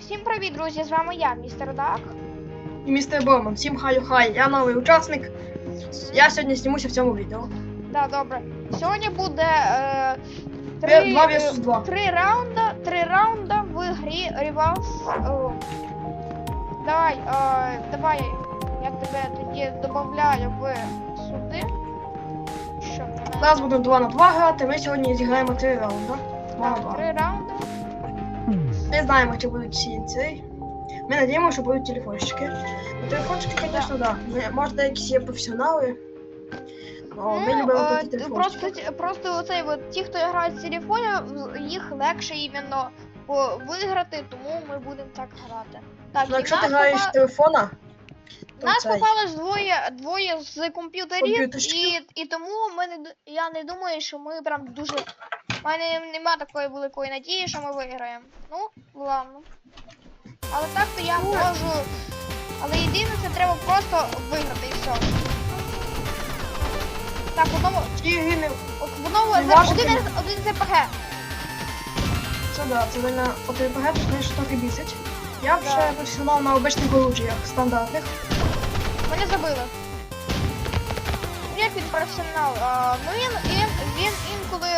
Всім привіт, друзі! З вами я, містер Дак. І містер Борман, всім хаю хай, я новий учасник. Я сьогодні знімуся в цьому відео. Да, добре. Сьогодні буде е, Три- три, два е, два. три раунда, три раунда в грі Reverse. О. Давай, е, давай, я тебе тоді додаю в сюди. Що мене? Зараз будемо 2 на 2 грати, ми сьогодні зіграємо 3 раунди. 2 на Так, 2. три раунди. Не знаємо, чи будуть ці. Ми надіємося, що будуть телефончики. Ну, телефончики, звісно, так. Да. Може, деякі є професіонали. О, ми Ну, любимо е, такі просто, телефончики. просто оцей от, ті, хто грають з телефона, їх легше іменно виграти, тому ми будемо так грати. Так, Ну, і якщо ти нас граєш з попа- телефона, то нас цей. попалось двоє, двоє з комп'ютерів, Комп'ютерщиків. і, і тому ми не, я не думаю, що ми прям дуже. У мене нема такої великої надії, що ми виграємо. Ну, ладно. Але так то я Ну. можу. Але єдине, це треба просто виграти і все. Так, в одному. В одному один, один з РПГ. Це да, це вона от РПГ, тут знаєш, трохи бісить. Я б Да. професіонал на обичних оружіях, стандартних. Мене забили. Як він професіонал? А, ну він, він, він інколи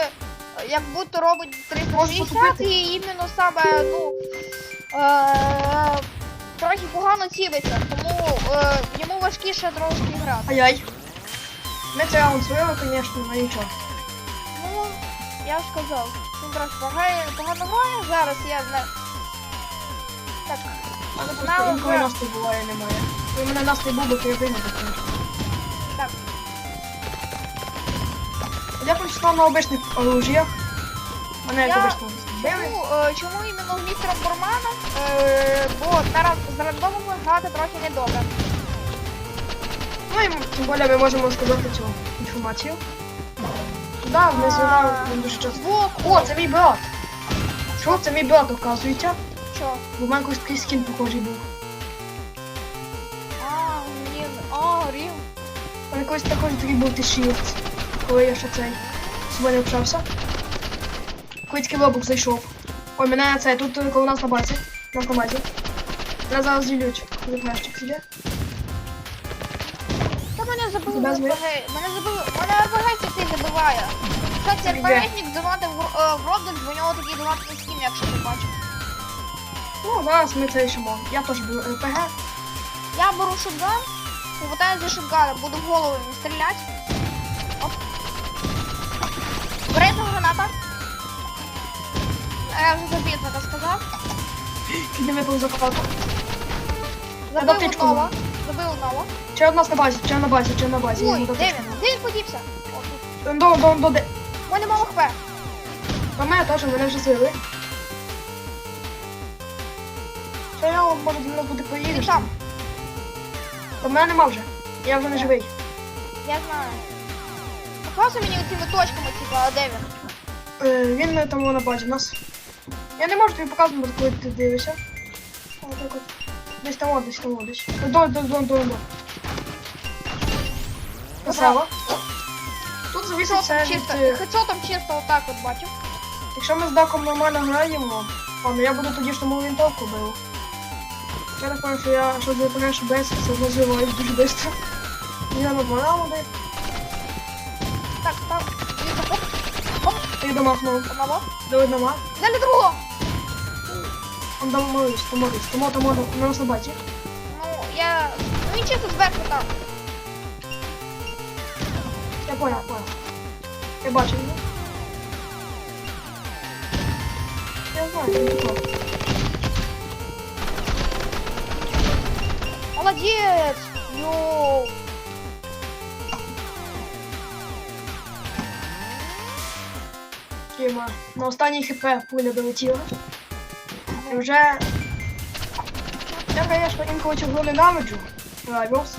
як будто робить Може 360 потупити. і іменно саме, ну. Е, трохи погано цілиться, тому е, йому важкіше трошки грати. Ай-яй. Ми цей раунд свили, звісно, але нічого. Ну, я ж сказав, він трохи погано, погано грає, зараз я не. Так, Але просто Мало інколи гра. настрій буває немає. У мене настрій був, бо звісно. так. Я прочитав на обичних оружіях. Мене як обично били. Чому, е, чому іменно з містером Борманом? Е, бо зараз з рандомами грати трохи недобре. Ну і тим більше ми можемо сказати цю інформацію. Да, ми зіграли він дуже часто. Звук. О, це мій брат! Що це мій брат, оказується? Що? Бо в мене якийсь такий скін похожий був. А, ні. А, Рім. У мене якийсь такий такий був ти Shield, коли я ще цей з собою не общався. Лобок зайшов. Ой, мене цей, тут е, коли нас на базі. Нас на базі. Мене зараз зілють, флешчик сидять. Та мене забили Тебе в? РПГ. Мене забили. Мене РПГ цей забиває. Кстати, Тебе. РПГшник давати в, е, в Roblox, бо у нього такий давати скін, якщо ти бачив. Ну, зараз ми це рішимо. Я теж беру РПГ. Я беру шотган, повертаю за шотгана, буду в голову їм стріляти. Береться. А Я вже забіг, так сказав. Не випав за. Я Забив дотичку одного. Забив одного. Чи нас на базі, чи на базі, чи на базі. Ой, де він? Де він подівся? О, тут. До, до, до, де. У мене мало хп. Та мене теж, мене вже злили. Що я, може, до нас буде поїдеш? там. Та мене нема вже. Я вже не живий. Я знаю. Показуй мені оцими точками, типа, а де він? Е, він е, там на базі нас. Я не можу тобі показувати, коли ти дивишся. Отак от. Десь там, десь там, десь. До, до, до, до, до. Красава. Тут зависить все Хедшотом від... чисто, е, хедшотом чисто отак от бачив. Якщо ми з Даком нормально граємо, ладно, я буду тоді штурмову винтовку бив. Я так пам'ятаю, що я що запинаєш без, все розвиваюсь дуже швидко. Я на два раунди, Так, так. І домахнув. одного. До одного. Далі другого. Он там молись, там тому тому на нас на баті. Ну, я... Ну, він чисто зверху там. Я понял, понял. Я бачу його. Я знаю, він хто. Молодець! Йоу! Тіма. На останній хп пуля долетіла. І вже... Я, конечно, інколи цього ненавиджу. Райвелс.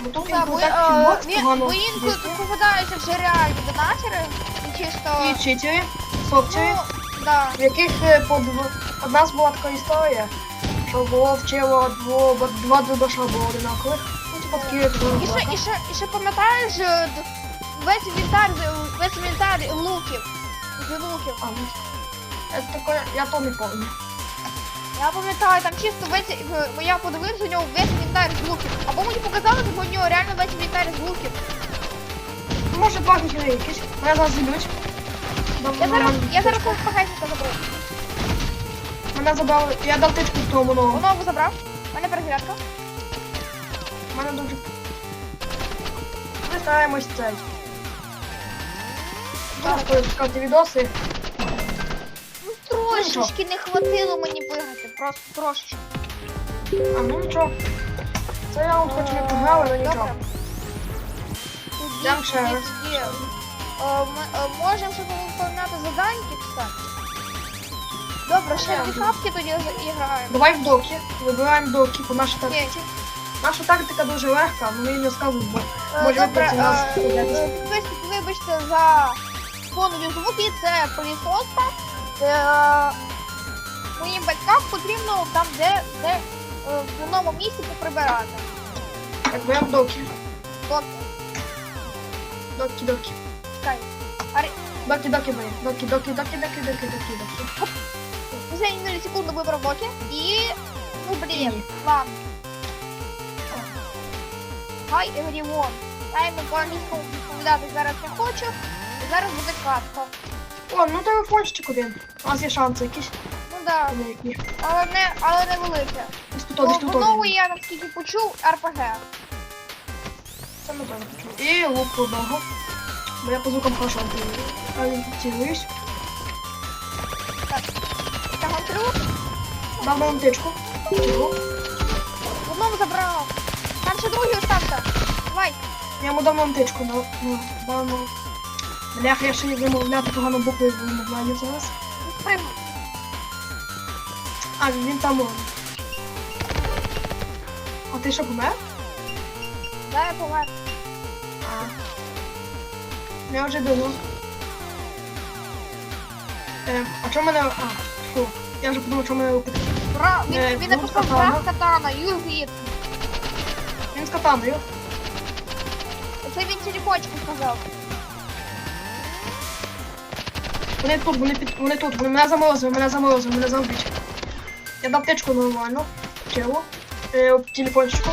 Бо тут Да, бо, інколи так е, фінбокс погано. бо інколи попадаються вже реальні донатори. І чисто... І читери, софтери, Ну, да. в яких е, по дв... У нас була така історія, що було вчило дво... два дробаша було одинакових. Ну, типу такі як І ще, і ще, і ще пам'ятаєш е, весь інвентар, весь інвентар луків. З. А, ну, это такое, я то не помню. Я пам'ятаю, там чисто весь, е, я подивився, у нього весь інвентар з луків. Або мені показали, що у нього реально весь інвентар з луків. Ну, Може баги ще якісь. Мене зараз зіб'ють. Я зараз, я зараз погайника заберу. Мене забрали. Я дав тичку тому новому. Нову забрав. У мене перезарядка. Мене дуже. Ми стараємось цей. Пускати відоси. Ну трошечки не хватило мені виграти, просто трошечки. А ну нічого. Це раунд хоч ми програли, але нічого. Йдемо ще раз. е, Ми е, можемо ще виконати заданьки, кстати. Добре, ще дві капки тоді зіграємо. Давай в доки. Вибираємо доки по нашій Ні, тактиці. Наша тактика дуже легка, але ми не скажемо, бо Е, може е, е, підписник, вибачте за фонові звуки, це пилісоска. Е, Моїм батькам потрібно там, де, де е, в одному місці поприбирати. Так, беремо доки. Тобто, Доки, доки. чекай. Арі, Доки, доки бери. Доки, доки, доки, доки, доки, доки, доки. за мілісекунду вибрав доки і... Ну, блін, ладно. Хай. Я йому по-англійському відповідати зараз не хочу. І зараз буде катка. О, ну телефончик один. У нас є шанси якісь. Ну да, Великі. але не, але не велике. Десь тут, Бо десь тут. в я наскільки почув РПГ. Це ми теж почули. І лук одного. Бо я по звукам хорошо орієнтуюсь. Та гонтрю Дам вам тичку. Тихо. в одному забрав. Там ще другий остався. Давай. Я йому дам вам тичку. Ну, дам вам. Блях, я ще не вимовляти погано букви вимовляю зараз. А, він там. он. А ти що помер? Дай я помер. А. Я вже думав. Ем, а чому мене. А, фу. Я вже подумав, що мене лупити. Бра, він, Е, він ну, написав катана. брат катана, юзит. Він з катаною. Це він телефончику сказав. Вони тут, вони під. Вони тут, вони мене заморозили, мене заморозили, мене замовлять. Я дав тичку нормально. Чого? Е, телефончику.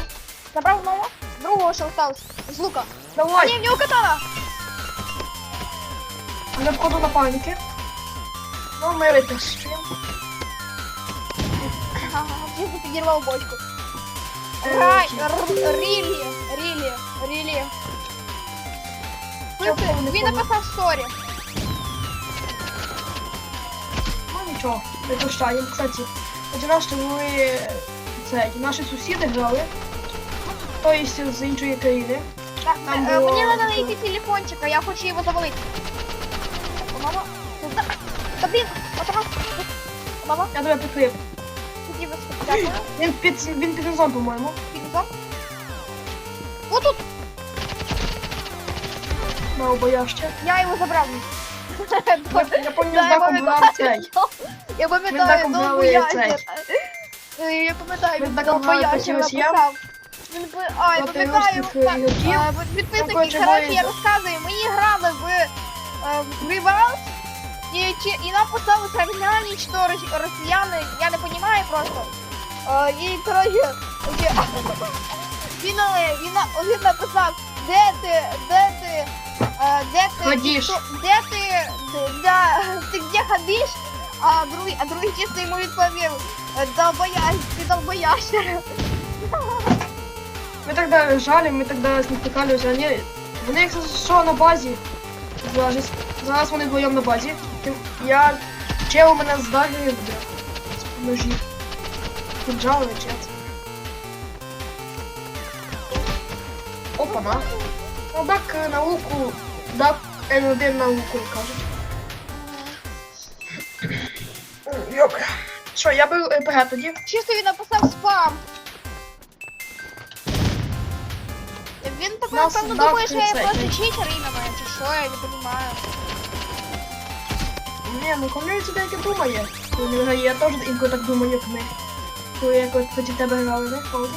Забрав нового. Другого що осталось. З лука. Давай! ні, в нього катана. Не входу на паніки. Ну, ми витащуємо. Ага, він підірвав бочку. Е, Рай, рілі, рілі, рілі. Він написав сторі. Нічого, не прощаємо. Кстати, нас що ми це, наші сусіди грали. Тобто з іншої країни. Так, Там е, було мені треба знайти телефончика, я хочу його завалити. Мама, та, та блін, отак. Мама, Я тебе прикрив. тоді ви. Він під він під низом, по-моєму. Підзом. Отут, На обояще. я його забрав. Я пам'ятаю, я пам'ятаю. цей. Я пам'ятаю, довго грали ящер. Е, Я пам'ятаю, він довго ящер проти росіян. написав. Він пи- А, я Проти пам'ятаю, русських, так, е, а, підписники, коротше, коротше, я розказую, ми грали в е, в Rivals, і, чи- і нам поставили термінальні, що рос- росіяни, я не розумію просто. Е, І, коротше, оці- він, він, він написав, де ти, де ти, е, де ти, Ходиш. де ти, де- да, ти де ходиш, а другий, а другий чисто йому відповів, «Е, долбоя, ти долбоящер. Ми тоді жали, ми тоді з них пікалися. Вони, вони як що на базі. Зараз, зараз вони вдвоєм на базі. Я чел у мене з дагерів буде. З ножів. Кінжали, чет. Опа-на. Ну так е, на луку. Так N1 на луку, як кажуть. Йоп. Що, я беру РПГ тоді? Чисто він написав спам. Він так Нас напевно дав думає, що я цей, просто читер іменно, чи що, я не розумію. Ні, ну ком'юніті деяке думає. Коли не грає, я теж інколи так думаю, як ми. Коли я якось проти тебе грали, не? Правда?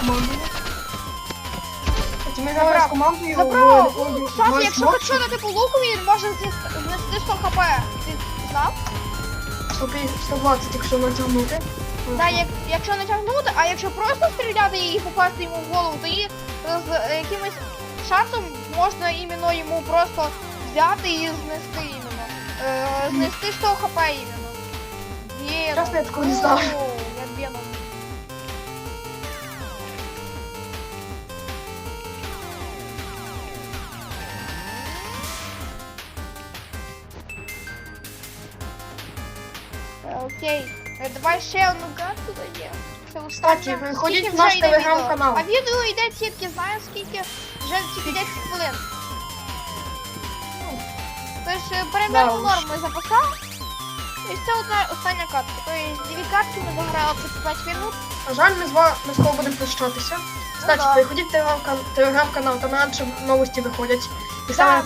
Командою. Грали з командою. Забрав! в- якщо на типу луку, він може знести 100 хп. Ти знав? 120, якщо натягнути. Да, як, якщо натягнути, а якщо просто стріляти і попасти йому в голову, то її з якимось шансом можна іменно йому просто взяти і знести іменно. Е, знести 100 хп іменно. Веном. Чесно, я такого не знав. Окей. Е, Давай ще одну карту дає. Це Кстати, остання. ви ходіть Скільки в наш вже йде телеграм-канал. відео? А відео йде тільки, знаю скільки, вже тільки 10 хвилин. Ну, Тож е, примерно Да уж. норму записав. І це одна остання картка. Тобто дві картки ми заграли по 5 минут. На жаль, ми з вами ми скоро будемо прощатися. Кстати, да. переходіть в телеграм-кан- телеграм-канал, там раніше новості виходять. І саме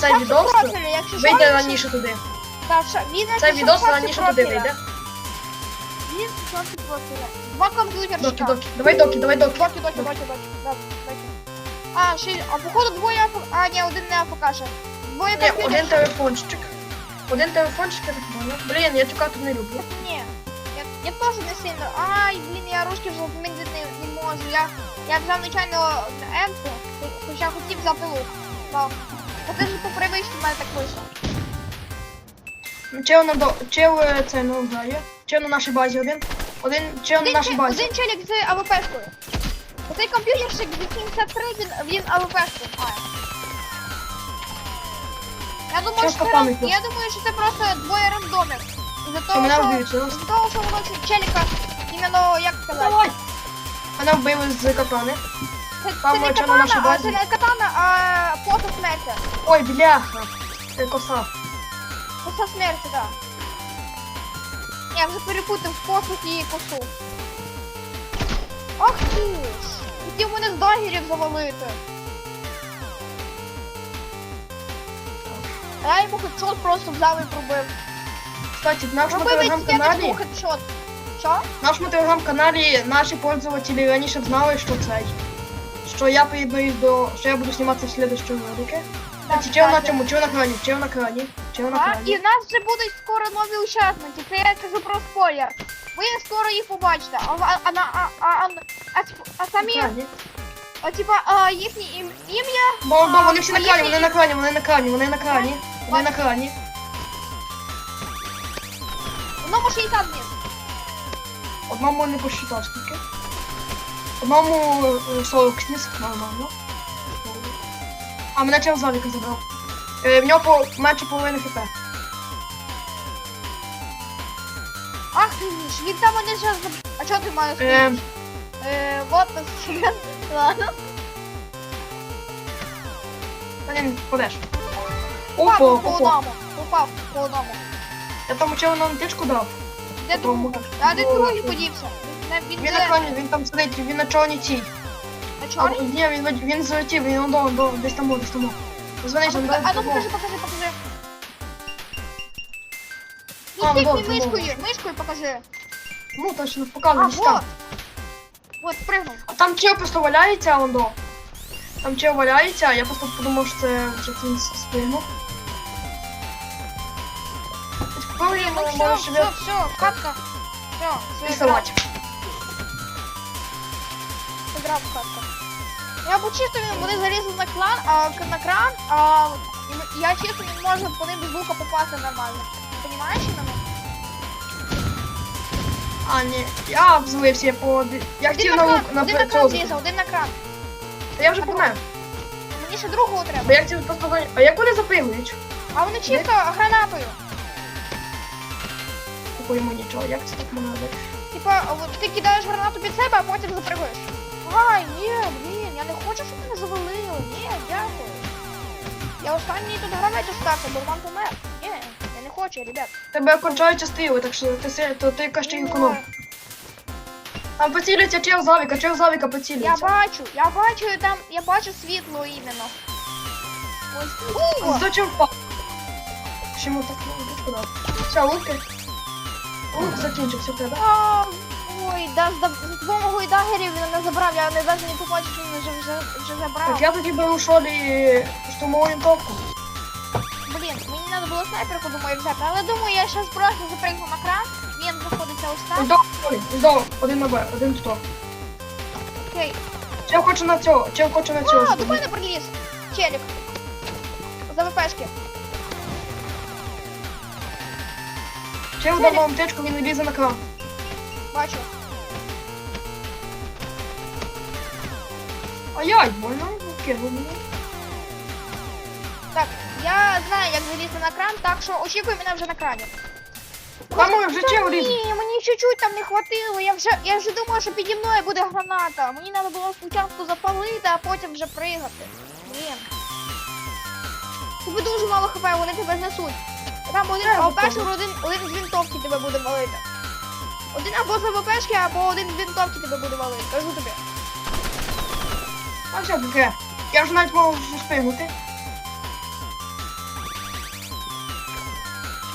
якщо що, вийде раніше туди. Відос шапці раніше туди вийде. Він шапці. Два комп'ютерчика. Доки, доки. Давай доки, давай доки. Доки, доки, доки, доки. Доки. А, ще, а походу двоє АФК, а ні, один не АФК ще. Двоє Ні, один комп'ютерчиків. телефончик. Один телефончик, я так понял. Блін, я цю карту не люблю. Ні, я, я теж не сильно. Ай, блін, я ручки вже змінити не, не можу. Я, я взяв нечайно енку, хоча хотів взяти лук. Да. Та ти ж по привичці в мене так вийшло. Чел на до... Чел е, це не грає. Чел на нашій базі один. Один чел на Один, нашій чел- базі. один челік з АВПшкою. Оцей комп'ютерщик з 73, він, він АВПшку має. Я думаю, Щас що це, ран- я думаю, що це просто двоє рандомів. Із-за того, мене що, вб'ють із-за того, що воно челіка, іменно, як сказати, Давай! Мене вбили з катани. Це, це не на катана, а це не катана, а посох смерті. Ой, бляха. Це коса. Коса смерті, так. Я вже перепутав посох і косу. Ах ти ж! Хотів мене з дагерів завалити. А я йому хедшот просто взяв і пробив. Кстати, в нашому Пробив телеграм-каналі, хедшот. Що? в нашому телеграм-каналі наші пользователі раніше знали, що цей. Що я приєднуюсь до. що я буду зніматися в слідущому ролику. Кстати, чел на чому? Чел на крані, чел на крані, чел на А, і крані. в нас вже будуть скоро нові учасники. Це я кажу про спойлер. Ви скоро їх побачите. А, а, а, а, а, а, а, а самі, а, типа, а, їхні ім, ім'я Бо, бо вони всі на крані, вони на крані, вони на крані, вони на крані, вони на крані. Одному 60 днів. Одному не посчитав скільки. Одному е, 40 сніс, нормально. А мене чел заліка забрав. Е, в нього по менше половини хп. Ах ти ж, він там мене зараз заб... А чого ти маєш? Е, Е, вот так себе. Ладно. ні, подеш. Упав Опа, по опа. одному. Упав по одному. Я тому челу на античку дав. Де Тому другий? так. А де Ну, другий подівся? Він Він де? на крані, він там сидить, він на чорній цій. На А, чорній? ні, він, він злетів, він он десь там, десь там. А Він пока- а ну покажи, покажи, покажи. А, Ну, вот, тикни вот. мишкою покажи. Ну, точно, А, показуй, десь вот. там. Вот, пригнув. А там чел просто валяється, а он до. Там чел валяється, а я просто подумав, що це вже він с- спригнув. Коли ну все, все, все, катка. Все, все, рисувати. Играв в катку. Я б чисто він буде залізли на клан, а на кран, а я чисто не можу по ним без лука попасти нормально. Понимаєш мене? А, ні, я обзлився, я по... Я хотів на на лук на один на кран злізав, один на кран. Та я вже помер. Мені ще другого треба. Бо я хотів просто... А як вони запригують? А вони чисто гранатою. Йому нічого, як це так можна? Типа, ти кидаєш гранату під себе, а потім запригуєш. Ай, ні, блін, я не хочу, щоб мене завалило. Ні, дякую. Я останній тут гравець остався, бо вам помер. Ні, я не хочу, ребят. Тебе кончаються стріли, так що ти, то ти яка ще й економ. Там поцілюється чел завіка, чел завіка Я бачу, я бачу там, я бачу світло іменно. Ось. О! Зачем впав? Чому так? Все, луки. Лук закінчився в тебе. Ой, да, з, допомогою дагерів він не забрав, я не навіть не побачив, що він вже, вже, вже забрав. Так, я тоді беру шолі штурмову винтовку. Блін, мені треба було снайперку, думаю, взяти, але думаю, я зараз просто запригну на кран, він ось Ось там. ой, ось один на Б, один тут. Окей. Чел хоче на цього, чел хоче на цього. А, до мене приліз. Челік. За ВПшки. Чел дав вам аптечку, він лізе на кран. Бачу. Ай-яй, больно, кинув мене. Так, я знаю, як залізти на кран, так що очікуй мене вже на крані. Там ой, вже чел лізе. Ні, мені чуть-чуть там не хватило. Я вже, я вже думала, що піді мною буде граната. Мені треба було спочатку запалити, а потім вже пригати. Блін. Тобі дуже мало хп, вони тебе знесуть. Там один, Я а перший один, один з вінтовки тебе буде валити. Один або з ВПшки, або один з вінтовки тебе буде валити. Кажу тобі. А все таке. Я вже навіть можу спригнути.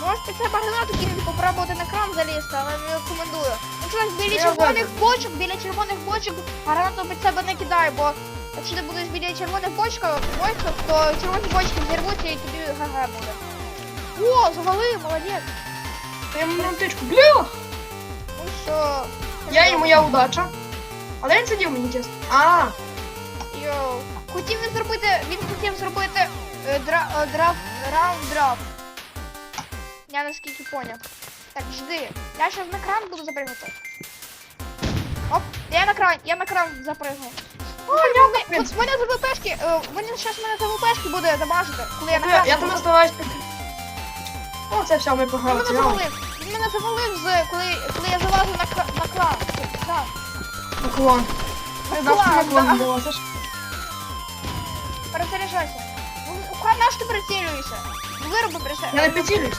Можеш під себе гранату кинути, попробувати на кран залізти, але не рекомендую. Якщо біля Я червоних бочок, біля червоних бочок гранату під себе не кидай, бо якщо ти будеш біля червоних бочок, бочок, то червоні бочки взірвуться і тобі ГГ буде. О, завалив, молодець. Я йому на аптечку. Ну що? Я і моя удача. А де він сидів мені чесно? А, Йоу. Хотів він зробити, він хотів зробити е, дра, е, драф, раунд драф. Я наскільки поняв. Так, жди. Я зараз на кран буду запригати. Оп, я на кран, я на кран запригну. Ой, понятно, в от мене за ВПшки, е, мене зараз мене за ВПшки буде дамажити, коли я на я, кран. я там оставаюсь. О, це все, ми Він мене завалив. Він мене завалив з коли, коли я залазу на, на кран. кран. Наклон. Я знав, що Наклон, наклон да. Ж... Перезаряджайся. Ну, Хай наш ти прицілюєшся. Вироби прицілюйся. Я не підцілююсь.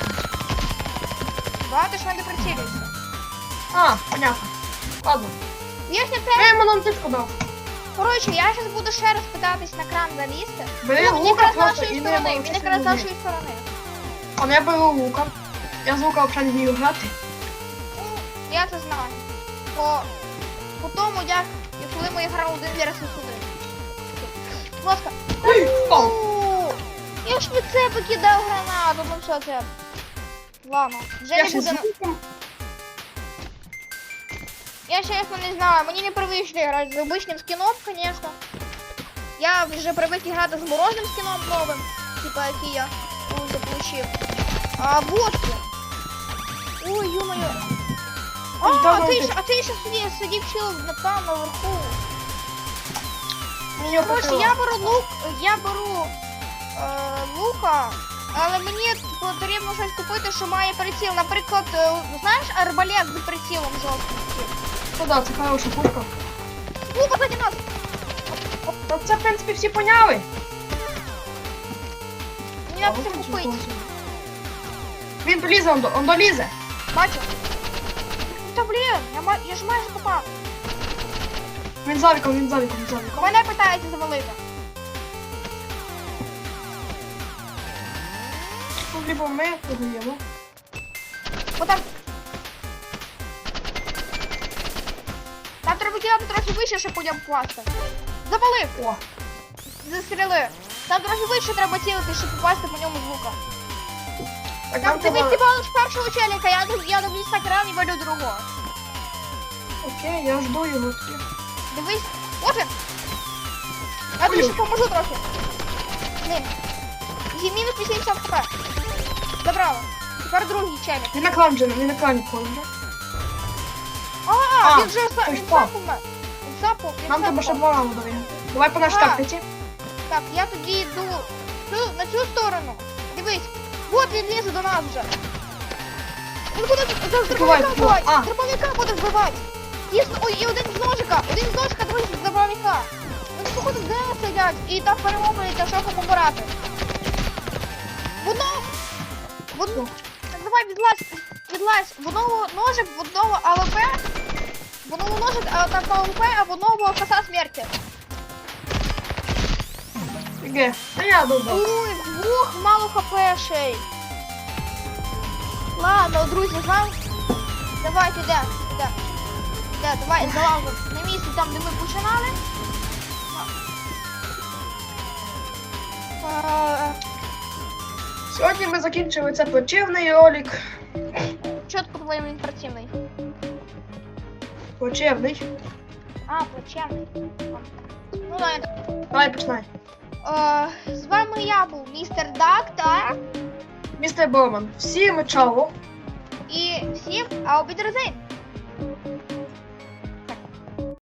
Да, ти ж мене прицілюєшся. А, понятно. Ладно. Їхня Я йому на аптечку дав. Коротше, я зараз буду ще раз питатись на кран залізти. Бери Ну, лука просто і не сторони. Він якраз з нашої сторони. А я беру лука. Я з лука взагалі не вмію грати. Ну, я це знаю. По, по тому, як коли ми грали один вірус сюди. Ласка. Ну, Я ж від себе кидав гранату, ну все це. Ладно, вже Я не буде. Я чесно не знаю, мені не привично грати з обичним скіном, звісно. Я вже привик грати з морозним скіном новим, типа який я уже получив. А вот він. Ой, ё-моё. А, а ти, ж- а ти ще сидів, сидів чил на там наверху. Його Коротше, я беру лук, я беру е, лука, але мені потрібно щось купити, що має приціл. Наприклад, е, знаєш, арбалет з прицілом жовтим. Ну да, це хороша пушка. Ну, позаді нас! Та це, в принципі, всі поняли. Мені треба це купити. Він долізе, он, до- он долізе. Бачу. Та блін, я, ма- я ж майже попав. Він завіком, він за віком, він за віком. Мене питається завалити. Ну, либо ми програємо. Отак. Нам треба кидати трохи вище, щоб потім впасти. Завалив! О, Застріли. Там трохи вище треба цілити, щоб попасти по ньому з лука. так Там ти треба... відтібалиш першого челіка, я, я дивлюсь на кран і валю другого. Окей, я жду його. Дивись. От він. Я тобі ще поможу трохи. Ним. Зі мінус 80 хп. Забрала. Тепер другий челік. Він на клан вже, він на вже. А, він же той він запав. мене. Він Нам треба ще запав. два раунди дає. Давай по нашій Ага. тактиці. Так, я тоді йду цю, на цю сторону. Дивись. Вот він лізе до нас вже. Він буде з дробовика. А. З дробовика буде збивати. З- ой, і один з ножика. Один з ножика, другий з дробовика. Вони походу де сидять і так перемовляються, що кому брати. В одного... В. Так, давай відлазь, відлазь. В одного ножик, в одного АВП. В одного ножик, а так АВП, а в одного коса смерті. Іге. Та я добре. Ой, вдвох мало хпшей. Ладно, друзі, вам. Давайте, де, де. Де, давай, залазимо на місце там, де ми починали. А, Сьогодні ми закінчили це плачевний ролик. чітко твоєму він працівний? Плачевний. А, плачевний. Ну, да, Давай починай. Е, з вами я був містер Дак, так? Містер Борман, всім чао. І всім аубідерзейн!